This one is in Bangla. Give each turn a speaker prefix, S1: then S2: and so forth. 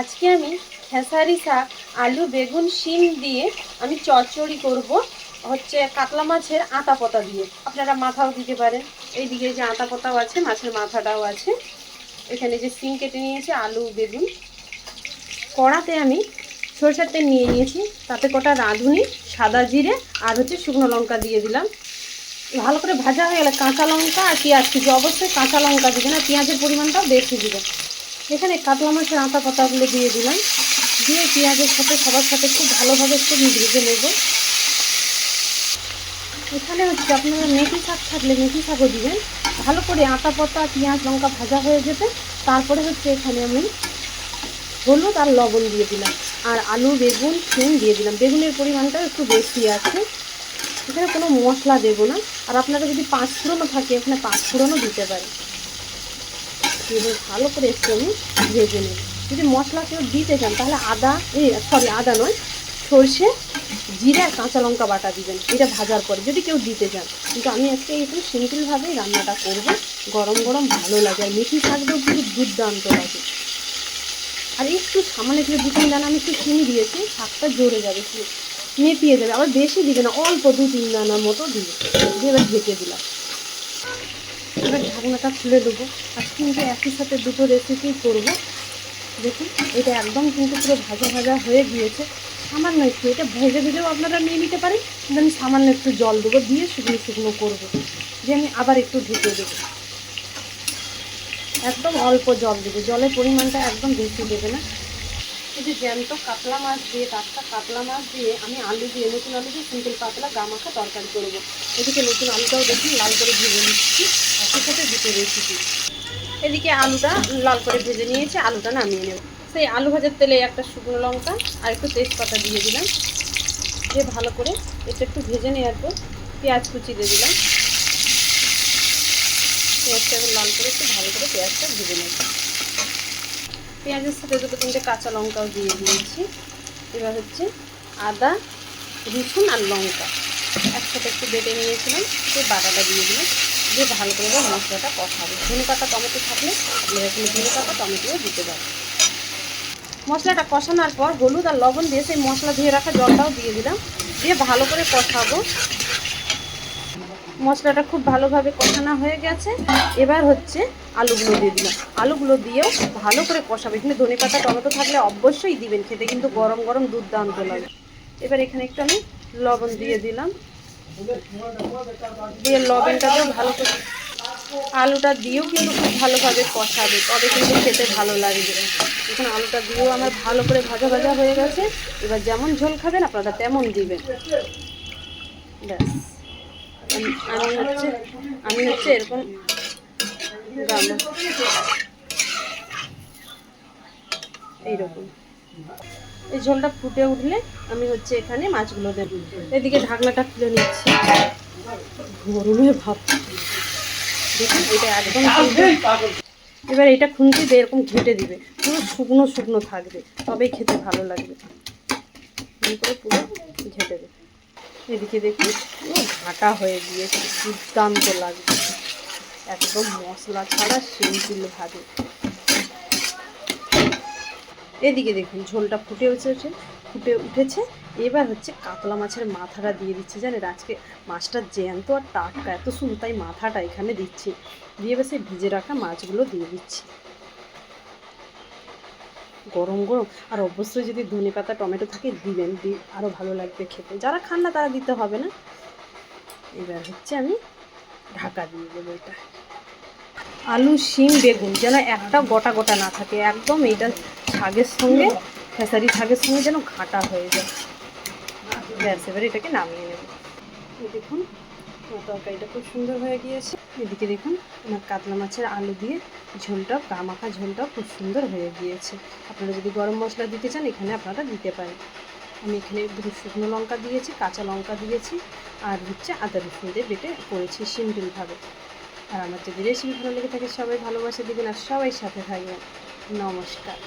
S1: আজকে আমি খেসারি শাক, আলু, বেগুন, শিম দিয়ে আমি চচ্চড়ি করব। হচ্ছে কাতলা মাছের আতা পাতা দিয়ে। আপনারা মাথাও দিতে পারেন। এইদিকে যে আতা পাতাও আছে, মাছের মাথাটাও আছে। এখানে যে শিম কেটে নিয়েছে, আলু, বেগুন। কড়াতে আমি সরষের তেল নিয়ে নিয়েছি। তাতে কটা রাঁধুনি, সাদা জিরে আর হচ্ছে শুকনো লঙ্কা দিয়ে দিলাম। ভালো করে ভাজা হয়ে গেলে কাঁচা লঙ্কা আর পেঁয়াজ। কিছু অবশ্যই কাঁচা লঙ্কা দিবেন আর পেঁয়াজের পরিমাণটাও বেশি দিবেন এখানে কাতলা মাছের আটা পাতাগুলো দিয়ে দিলাম। দিয়ে পেঁয়াজের সাথে সবার সাথে খুব ভালোভাবে একটু ভেজে নেব। এখানে হচ্ছে আপনারা মেথি শাক থাকলে মেথি শাকও দিবেন। ভালো করে আটা পাতা পেঁয়াজ, লঙ্কা ভাজা হয়ে যেতে তারপরে হচ্ছে এখানে আমি হলুদ আর লবণ দিয়ে দিলাম। আর আলু, বেগুন, শিম দিয়ে দিলাম। বেগুনের পরিমাণটা একটু বেশি আছে। এখানে কোনো মশলা দেবো না। আর আপনারা যদি পাঁচ ফোড়নও থাকে, এখানে পাঁচ ফোড়নও দিতে পারেন। এবার ভালো করে একটু আমি ভেজে নেব যদি মশলা কেউ দিতে চান, তাহলে আদা, এই সরি আদা নয়, সর্ষে, জিরে কাঁচা লঙ্কা বাটা দিবেন, এটা ভাজার পরে, যদি কেউ দিতে চান। কিন্তু আমি আজকে একটু সিম্পলভাবেই রান্নাটা করব, গরম গরম ভালো লাগে, আর মেথি শাকটাও কিন্তু দুর্দান্ত লাগে। আর একটু সামান্য দু তিন দানা, আমি একটু চিনি দিয়েছি, শাকটা জোরে যাবে, একটু মেপিয়ে যাবে, আবার বেশি দিবে না, অল্প দু তিন দানার মতো দিবে। দিয়ে এবার ঢেকে দিলাম। এবার ঢাকনাটা খুলে দেবো। আজকে কিন্তু একই সাথে দুটো রেসিপি করব। দেখুন, এটা একদম কিন্তু পুরো ভাজা ভাজা হয়ে গিয়েছে। সামান্য একটু, এটা ভেজে ভেজেও আপনারা নিয়ে নিতে পারেন, কিন্তু আমি সামান্য একটু জল দেবো, দিয়ে শুকনো শুকনো করব। যে আমি আবার একটু ঢেকে দেবো। একদম অল্প জল দেবে, জলের পরিমাণটা একদম বেশি দেবে না। এই যে জ্যান্ত কাতলা মাছ দিয়ে, টাটকা কাতলা মাছ দিয়ে আমি আলু দিয়ে, নতুন আলু দিয়ে সিম্পল পাতলা গা মাখা তরকারি করব। এদিকে নতুন আলুটাও দেখুন, লাল করে ভেজে নিচ্ছি। সাথে দুটো রেসিপি এদিকে আলুটা লাল করে ভেজে নিয়েছি, আলুটা নামিয়ে নেব। সেই আলু ভাজার তেলে একটা শুকনো লঙ্কা আর একটু তেজপাতা দিয়ে দিলাম। দিয়ে ভালো করে এটা একটু ভেজে নেওয়ার পর পেঁয়াজ কুচি দিয়ে দিলাম। পেঁয়াজটা এবার লাল করে একটু ভালো করে পেঁয়াজটা ভেজে নেব। পেঁয়াজের সাথে দুটো তিনটে কাঁচা লঙ্কাও দিয়ে দিয়েছি। এবার হচ্ছে আদা, রসুন আর লঙ্কা একসাথে একটু বেটে নিয়েছিলাম। সেই বাটাটা দিয়ে দিলাম। দিয়ে ভালো করে মশলাটা কষাবো। ধনে পাতা, টমেটো থাকলে আপনারা এখানে ধনে পাতা, টমেটোও দিতে পারেন। মশলাটা কষানোর পর হলুদ আর লবণ দিয়ে সেই মশলা ধুয়ে রাখা জলটাও দিয়ে দিলাম। দিয়ে ভালো করে কষাবো। মশলাটা খুব ভালোভাবে কষানো হয়ে গেছে। এবার হচ্ছে আলুগুলো দিয়ে দিলাম। আলুগুলো দিয়েও ভালো করে কষাবে। এখানে ধনে পাতা, টমেটো থাকলে অবশ্যই দিবেন। খেতে কিন্তু গরম গরম দুর্দান্ত লাগে। এবার এখানে একটু আমি লবণ দিয়ে দিলাম। দিয়ে লবণটা দিয়েও ভালো করে আলুটা দিয়েও কিন্তু খুব ভালোভাবে কষাবে, তবে কিন্তু খেতে ভালো লাগবে। এখন আলুটা দিয়েও আমার ভালো করে ভাজা ভাজা হয়ে গেছে। এবার যেমন ঝোল খাবেন, আপনারা তেমন দিবেন। ব্যাস। আমি হচ্ছে আমি হচ্ছে এরকম এইরকম। এই ঝোলটা ফুটে উঠলে আমি হচ্ছে এখানে মাছগুলো দেব। এদিকে ঢাকনাটা খুলে নিচ্ছি। গরমে ভাব। দেখুন, এটা একদম এবার এটা খুন্তি দিয়ে এরকম ঘেটে দিবে। পুরো শুকনো শুকনো থাকবে। তবেই খেতে ভালো লাগবে। করে পুরো ঘেটে দেবে। এদিকে পুরো ঘাটা হয়ে গিয়েছে। দুর্দান্ত লাগবে একদম মশলা ছাড়া সিম্পল ভাবে এদিকে দেখুন, ঝোলটা ফুটে উঠেছে ফুটে উঠেছে। এবার হচ্ছে কাতলা মাছের মাথাটা দিয়ে দিচ্ছি। জানেন, আজকে মাছটা জ্যান্ত আর টাটকা, এত সুন্দর, তাই মাথাটা এখানে দিচ্ছি। দিয়ে এবার সেই ভিজে রাখা মাছগুলো দিয়ে দিচ্ছি। গরম গরম। আর অবশ্যই যদি ধনে পাতা, টমেটো থাকে, দিবেন দি আরও ভালো লাগবে খেতে। যারা খান না, তারা দিতে হবে না। এবার হচ্ছে আমি ঢাকা দিয়ে দেবো এটা। আলু, শিম, বেগুন, যেন একটা গোটা গোটা না থাকে। একদম এইটা শাকের সঙ্গে, খেসারি শাকের সঙ্গে যেন ঘাটা হয়ে যায়। ব্যাস, এবার এটাকে নামিয়ে নেব। দেখুন তরকারিটা খুব সুন্দর হয়ে গিয়েছে। এদিকে দেখুন, আমার কাতলা মাছের আলু দিয়ে ঝোলটা গা মাখা ঝোলটাও খুব সুন্দর হয়ে গিয়েছে। আপনারা যদি গরম মশলা দিতে চান, এখানে আপনারা দিতে পারেন। আমি এখানে শুকনো লঙ্কা দিয়েছি, কাঁচা লঙ্কা দিয়েছি, আর হচ্ছে আদা রসুন দিয়ে বেটে করেছি সিম্পলভাবে আর আমার যদি রেসিপি ভালো লেগে থাকে, সবাই ভালোবাসা দিবেন, আর সবাই সাথে থাকবেন। নমস্কার।